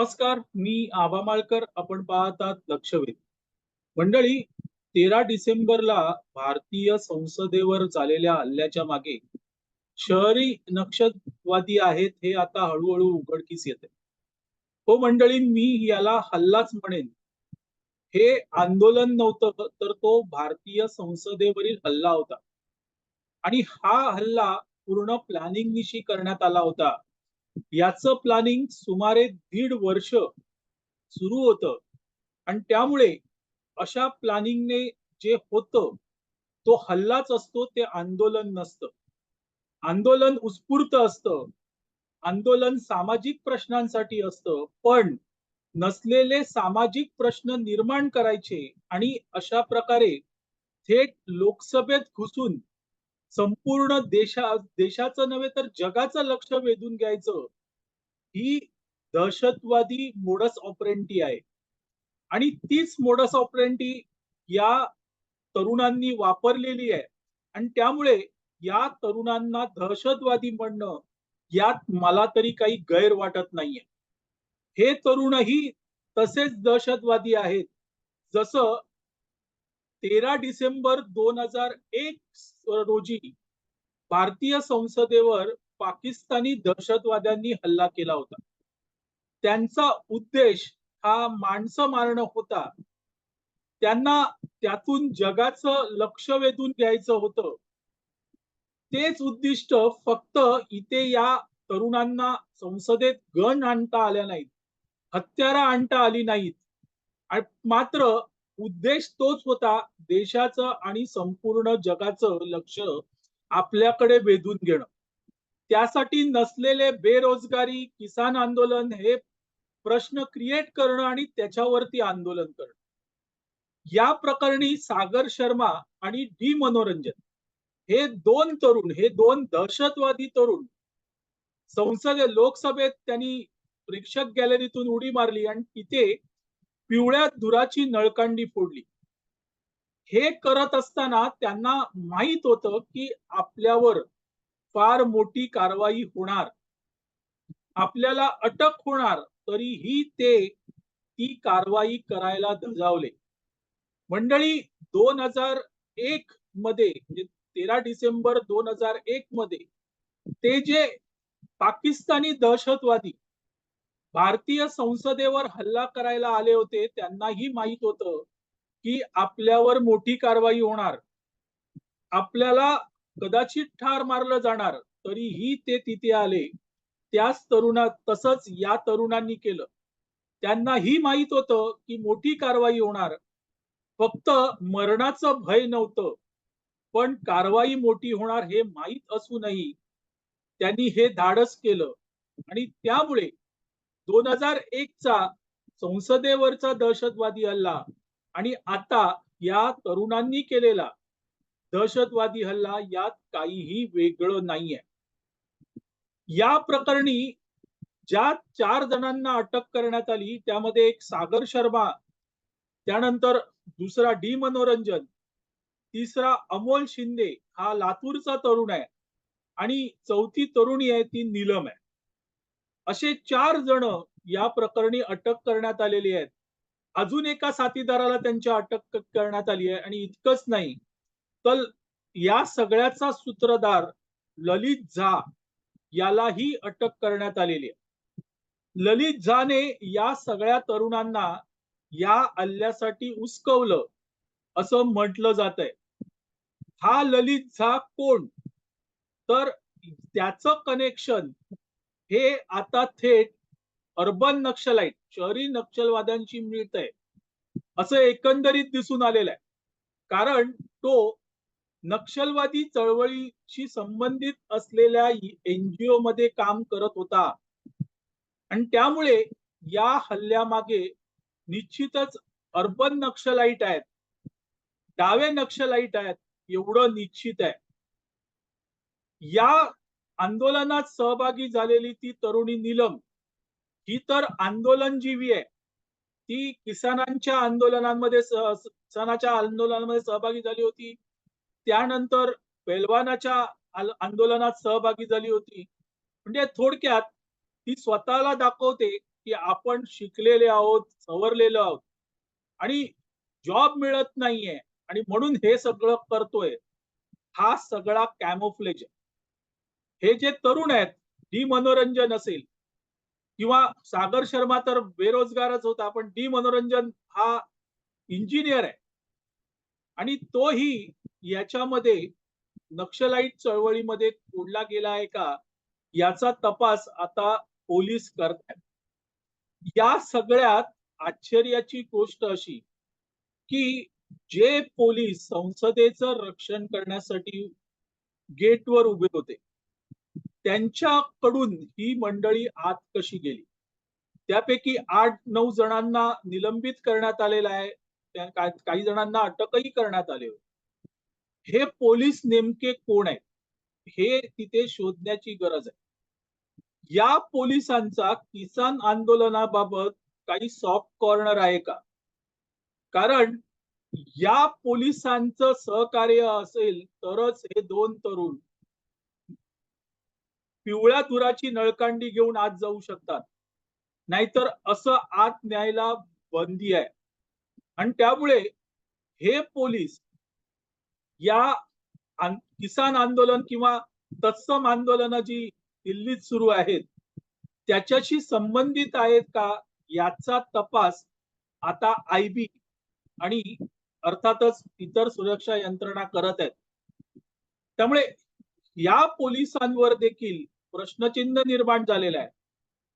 नमस्कार मी आबा माळकर. आपण पाहतात लक्षवेध. मंडळी तेरा डिसेंबरला भारतीय संसदेवर झालेल्या हल्ल्याच्या मागे शहरी नक्षलवादी आहेत हे आता हळूहळू उघडकीस येते हो मंडळी मी याला हल्लाच म्हणेन. हे आंदोलन नव्हतं तर तो भारतीय संसदेवरील हल्ला होता. आणि हा हल्ला पूर्ण प्लॅनिंग निशी करण्यात आला होता. याचं प्लॅनिंग सुमारे दीड वर्ष सुरू होतं. आणि त्यामुळे अशा प्लॅनिंगने जे होतं तो हल्लाच असतो ते आंदोलन नसतं. आंदोलन उत्स्फूर्त असतं. आंदोलन सामाजिक प्रश्नांसाठी असतं. पण नसलेले सामाजिक प्रश्न निर्माण करायचे आणि अशा प्रकारे थेट लोकसभेत घुसून संपूर्ण देशा देशाचं नव्हे तर जगाचं लक्ष वेधून घ्यायचं ही दहशतवादी मोडस ऑपरेंटी आहे. आणि तीच मोडस ऑपरेंटी या तरुणांनी वापरलेली आहे. आणि त्यामुळे या तरुणांना दहशतवादी म्हणणं यात मला तरी काही गैर वाटत नाहीये. हे तरुणही तसेच दहशतवादी आहेत. जसं तेरा डिसेंबर दोन हजार एक रोजी भारतीय संसदेवर पाकिस्तानी दहशतवाद्यांनी हल्ला केला होता. त्यांचा उद्देश हा माणसं मारणं होता. त्यांना त्यातून जगाचं लक्ष वेधून घ्यायचं होतं. तेच उद्दिष्ट फक्त इथे या तरुणांना संसदेत गण आणता आल्या नाहीत. हत्यारा आणता आली नाहीत. मात्र उद्देश तोच होता देशाचं आणि संपूर्ण जगाचं लक्ष आपल्याकडे वेधून घेणं. त्यासाठी नसलेले बेरोजगारी किसान आंदोलन हे प्रश्न क्रिएट करणं आणि त्याच्यावरती आंदोलन करणं. या प्रकरणी सागर शर्मा आणि डी मनोरंजन हे दोन तरुण हे दोन दहशतवादी तरुण संसदे लोकसभेत त्यांनी प्रेक्षक गॅलरीतून उडी मारली आणि तिथे पिवळ्या धुराची नळकांडी फोडली. हे करत असताना त्यांना माहीत होतं की आपल्यावर फार मोठी कारवाई होणार. आपल्याला अटक होणार तरीही ते ती कारवाई करायला धजावले. मंडळी दोन हजार एक मध्ये म्हणजे तेरा डिसेंबर दोन हजार एक मध्ये ते जे पाकिस्तानी दहशतवादी भारतीय संसदेवर हल्ला करायला आले होते त्यांनाही माहीत होतं की आपल्यावर मोठी कारवाई होणार. आपल्याला कदाचित ठार मारलं जाणार तरीही ते तिथे आले. त्याच तरुणा तसंच या तरुणांनी केलं. त्यांनाही माहीत होतं की मोठी कारवाई होणार. फक्त मरणाचं भय नव्हतं पण कारवाई मोठी होणार हे माहीत असूनही त्यांनी हे धाडस केलं. आणि त्यामुळे दोन हजार एक चा संसदेवरचा दहशतवादी हल्ला आणि आता या तरुणांनी केलेला दहशतवादी हल्ला यात काहीही वेगळं नाहीये. या प्रकरणी ज्या चार जणांना अटक करण्यात आली त्यामध्ये एक सागर शर्मा त्यानंतर दुसरा डी मनोरंजन तिसरा अमोल शिंदे हा लातूरचा तरुण आहे आणि चौथी तरुणी आहे ती नीलम आहे. असे चार जण या प्रकरणी अटक करण्यात आलेली आहेत. अजून एका साथीदाराला त्यांच्या अटक करण्यात आली आहे आणि इतकंच नाही तर या सगळ्याचा सूत्रधार ललित झा यालाही अटक करण्यात आलेली आहे. ललित झाने या सगळ्या तरुणांना या हल्ल्यासाठी उस्कवलं असं म्हटलं जात आहे हा ललित झा कोण? तर त्याचं कनेक्शन हे आता थेट अर्बन नक्षलाईट शहरी नक्षलवाद्यांशी मिळत आहे असं एकंदरीत दिसून आलेलं आहे कारण तो नक्षलवादी चळवळीशी संबंधित असलेल्या एनजीओ मध्ये काम करत होता. आणि त्यामुळे या हल्ल्यामागे निश्चितच अर्बन नक्षलाईट आहेत डावे नक्षलाईट आहेत एवढं निश्चित आहे. या आंदोलनात सहभागी झालेली ती तरुणी नीलम ही तर आंदोलनजीवी आहे. ती किसानांच्या आंदोलनांमध्ये किसानाच्या आंदोलनामध्ये सहभागी झाली होती. त्यानंतर पेलवानाच्या आंदोलनात सहभागी झाली होती. म्हणजे थोडक्यात ती स्वतःला दाखवते की आपण शिकलेले आहोत सवरलेलो आहोत. आणि जॉब मिळत नाहीये आणि म्हणून हे सगळं करतोय. हा सगळा कॅमोफ्लेज आहे. हे जे तरुण आहेत मनोरंजन असेल किंवा सागर शर्मा तर बेरोजगारच होता पण डी मनोरंजन हा इंजिनियर आहे. आणि तोही याच्यामध्ये नक्षलाईट चळवळीमध्ये कोडला गेला आहे का याचा तपास आता पोलीस करत आहेत. या सगळ्यात आश्चर्याची गोष्ट अशी की जे पोलीस संसदेचं रक्षण करण्यासाठी गेटवर उभे होते त्यांच्याकडून ही मंडळी आत कशी गेली? त्यापैकी आठ नऊ जणांना निलंबित करण्यात आलेलं आहे. काही जणांना अटकही करण्यात आले होते. हे पोलीस नेमके कोण आहेत? हे तिथे शोधण्याची गरज आहे. या पोलिसांचा किसान आंदोलनाबाबत काही सॉफ्ट कॉर्नर आहे का? कारण या पोलिसांचं सहकार्य असेल तरच हे दोन तरुण पिवळ्या धुराची नळकांडी घेऊन आत जाऊ शकतात. नाहीतर असं आत न्यायला बंदी आहे. आणि त्यामुळे हे पोलीस या किसान आंदोलन किंवा तत्सम आंदोलन जी दिल्लीत सुरू आहेत त्याच्याशी संबंधित आहेत का याचा तपास आता आय बी आणि अर्थातच इतर सुरक्षा यंत्रणा करत आहेत. त्यामुळे या पोलिसांवर देखील प्रश्नचिन्ह निर्माण झालेलं आहे.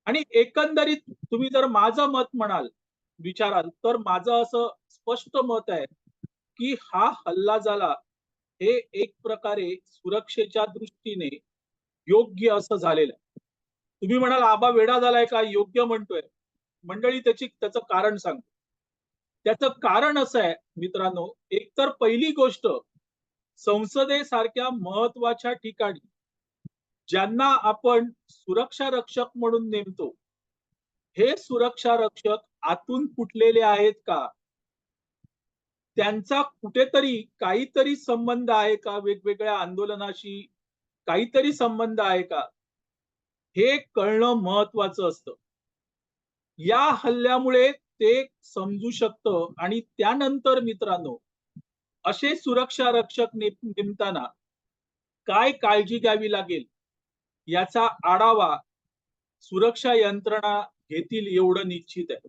आणि एकंदरीत तुम्ही जर माझं मत म्हणाल विचाराल तर माझं असं स्पष्ट मत आहे की हा हल्ला झाला हे एक प्रकारे सुरक्षेच्या दृष्टीने योग्य असं झालेलं आहे. तुम्ही म्हणाल आबा वेडा झालाय का? योग्य म्हणतोय. मंडळी त्याची त्याचं कारण सांगतो. त्याचं कारण असं आहे मित्रांनो एकतर पहिली गोष्ट संसदेसारख्या महत्त्वाच्या ठिकाणी ज्यांना आपण सुरक्षा रक्षक म्हणून नेमतो हे सुरक्षा रक्षक आतून फुटलेले आहेत का? त्यांचा कुठेतरी काहीतरी संबंध आहे का? वेगवेगळ्या आंदोलनाशी काहीतरी संबंध आहे का? हे कळणं महत्वाचं असतं. या हल्ल्यामुळे ते समजू शकतं. आणि त्यानंतर मित्रांनो असे सुरक्षा रक्षक नेमताना काय काळजी घ्यावी लागेल? याचा आढावा सुरक्षा यंत्रणा घेतील एवढं निश्चित आहे.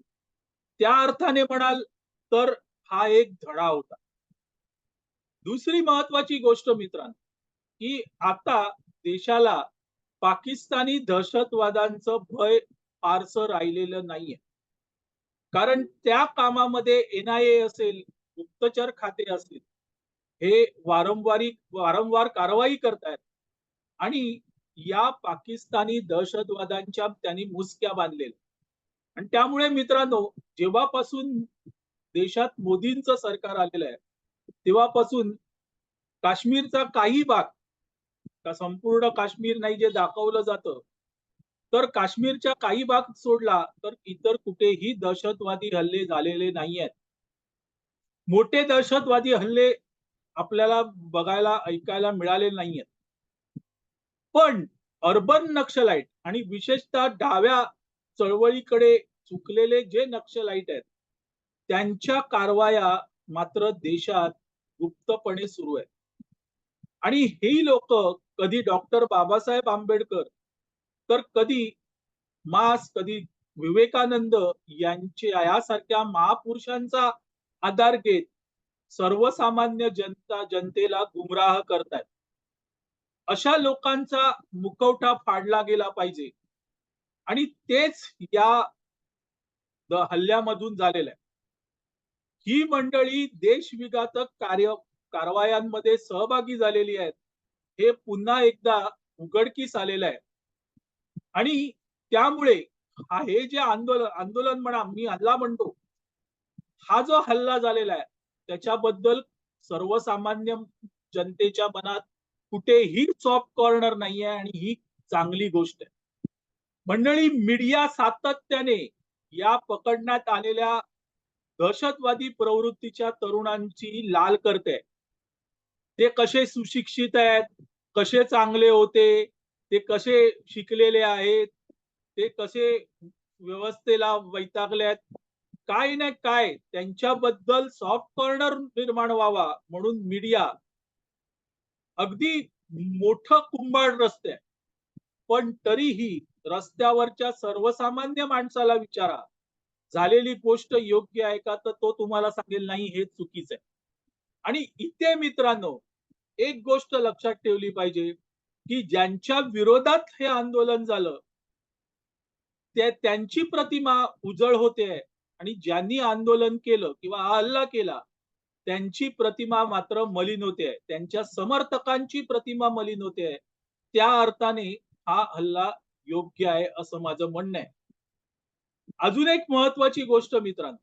त्या अर्थाने म्हणाल तर हा एक धडा होता. दुसरी महत्वाची गोष्ट मित्रांनो की आता देशाला पाकिस्तानी दहशतवादांचं भय फारसं राहिलेलं नाहीये. कारण त्या कामामध्ये एन आय ए असेल गुप्तचर खाते असेल हे वारंवारी वारंवार कारवाई करतायत. आणि या पाकिस्तानी दहशतवाद्यांच्या त्यांनी मुसक्या बांधलेल्या. आणि त्यामुळे मित्रांनो जेव्हापासून देशात मोदींचं सरकार आलेलं आहे तेव्हापासून काश्मीरचा काही भाग का संपूर्ण काश्मीर नाही जे दाखवलं जातं तर काश्मीरच्या काही भाग सोडला तर इतर कुठेही दहशतवादी हल्ले झालेले नाही आहेत मोठे दहशतवादी हल्ले आपल्याला बघायला ऐकायला मिळाले नाहीयेत. पण अर्बन नक्षलाईट आणि विशेषतः डाव्या चळवळीकडे चुकलेले जे नक्षलाईट आहेत त्यांच्या कारवाया मात्र देशात गुप्तपणे सुरू आहेत. आणि ही लोक कधी डॉक्टर बाबासाहेब आंबेडकर तर कधी मास कधी विवेकानंद यांच्या यासारख्या महापुरुषांचा आधार घेत सर्वसामान्य जनता जनतेला गुमराह करतायत. अशा लोकांचा मुखवटा फाडला गेला पाहिजे. आणि तेच या हल्ल्यामधून झालेलं आहे. ही मंडळी देशविघातक कार्य कारवायांमध्ये सहभागी झालेली आहेत. हे पुन्हा एकदा उघडकीस आलेलं आहे. आणि त्यामुळे हा हे जे आंदोलन आंदोलन म्हणा मी हल्ला म्हणतो हा जो हल्ला झालेला आहे त्याच्याबद्दल सर्वसामान्य जनतेच्या मनात कुठेही सॉफ्ट कॉर्नर नाहीये आणि ही चांगली गोष्ट आहे. मंडळी मीडिया सातत्याने या पकडण्यात आलेल्या दहशतवादी प्रवृत्तीच्या तरुणांची लाल करते. ते कसे सुशिक्षित आहेत कसे चांगले होते ते कसे शिकलेले आहेत ते कसे व्यवस्थेला वैतागल्यात काय ना काय त्यांच्याबद्दल सॉफ्ट कॉर्नर निर्माण व्हावा म्हणून मीडिया अगदी मोठं कुंभाड रस्ते आहे. पण तरीही रस्त्यावरच्या सर्वसामान्य माणसाला विचारा झालेली गोष्ट योग्य आहे का? तर तो तुम्हाला सांगेल नाही हे चुकीचं आहे. आणि इथे मित्रांनो एक गोष्ट लक्षात ठेवली पाहिजे की ज्यांच्या विरोधात हे आंदोलन झालं ते त्यांची प्रतिमा उजळ होते. आणि ज्यांनी आंदोलन केलं किंवा हा हल्ला केला त्यांची प्रतिमा मात्र मलिन होते त्यांच्या समर्थकांची प्रतिमा मलिन होते त्या अर्थाने हा हल्ला योग्य आहे असं माझं म्हणणं आहे. अजून एक महत्वाची गोष्ट मित्रांनो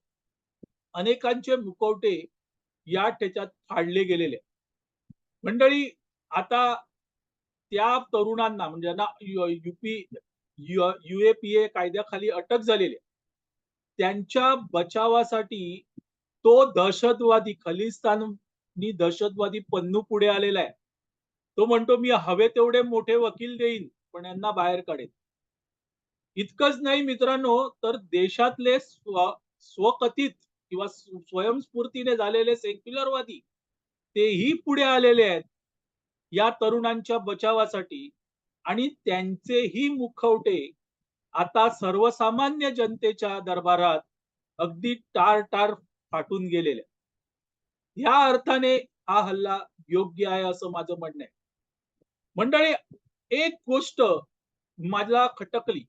अनेकांचे मुखवटे या ठेच्यात फाडले गेलेले मंडळी आता त्या तरुणांना म्हणजे ना युपी युएपीए कायद्याखाली अटक झालेली आहे, त्यांच्या बचावासाठी तो दहशतवादी खलिस्तानी दहशतवादी पन्नू पुढे आलेला आहे. तो म्हणतो मी हवे तेवढे मोठे वकील देईन पण यांना बाहेर काढेल इतकंच नाही मित्रांनो तर देशातले स्व स्वकथित किंवा स्वयंस्फूर्तीने झालेले सेक्युलरवादी तेही पुढे आलेले आहेत या तरुणांच्या बचावासाठी. आणि त्यांचेही मुखवटे आता सर्वसामान्य जनतेच्या दरबारात अगदी टार टार फाटून गेलेले. या अर्थाने हा हल्ला योग्य आहे असं माझं म्हणणं आहे. मंडळी एक गोष्ट मला खटकली.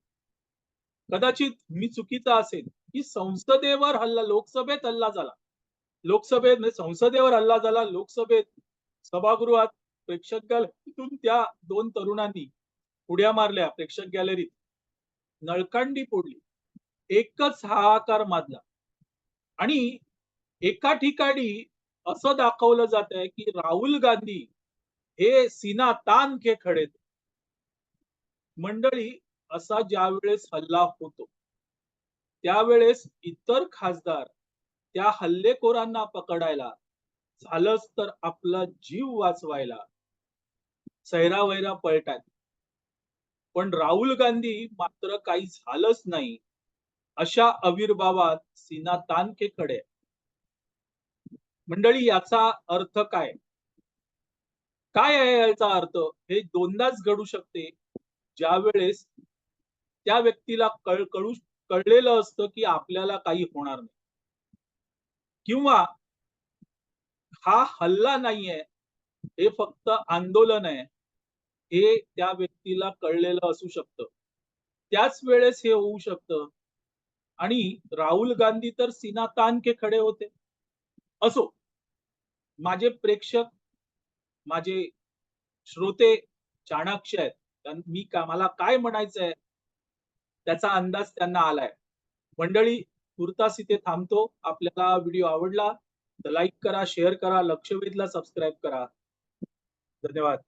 कदाचित मी चुकीचा असेल की संसदेवर हल्ला लोकसभेत हल्ला झाला. लोकसभेत म्हणजे संसदेवर हल्ला झाला लोकसभेत सभागृहात प्रेक्षक गॅलरीतून त्या दोन तरुणांनी उड्या मारल्या प्रेक्षक गॅलरीत. नळकांडी फोडली. एकच हाहाकार माजला. आणि एका ठिकाणी असं दाखवलं जात आहे की राहुल गांधी हे सीना तान के खडे मंडळी असा ज्या वेळेस हल्ला होतो त्यावेळेस इतर खासदार त्या हल्लेखोरांना पकडायला झालंच तर आपला जीव वाचवायला सैरावैरा पळतात पण राहुल गांधी मात्र काही झालंच नाही अशा आविर्भावात सीना तान खडे मंडळी याचा अर्थ काय? काय आहे याचा अर्थ? हे दोनदाच घडू शकते. ज्या वेळेस त्या व्यक्तीला कळ कळू कळलेलं असतं की आपल्याला काही होणार नाही. किंवा हा हल्ला नाहीये हे फक्त आंदोलन आहे. हे त्या व्यक्तीला कळलेलं असू शकतं. त्याच वेळेस हे होऊ शकतं. आणि राहुल गांधी तर सीना तान के खडे होते. असो. माझे प्रेक्षक माझे श्रोते चाणाक्ष आहेत. मी का मला काय म्हणायचंय? त्याचा अंदाज त्यांना आलाय. मंडळी तुर्तास इथे थांबतो. आपल्याला व्हिडिओ आवडला तर लाईक करा शेअर करा लक्षवेधला सबस्क्राईब करा. धन्यवाद.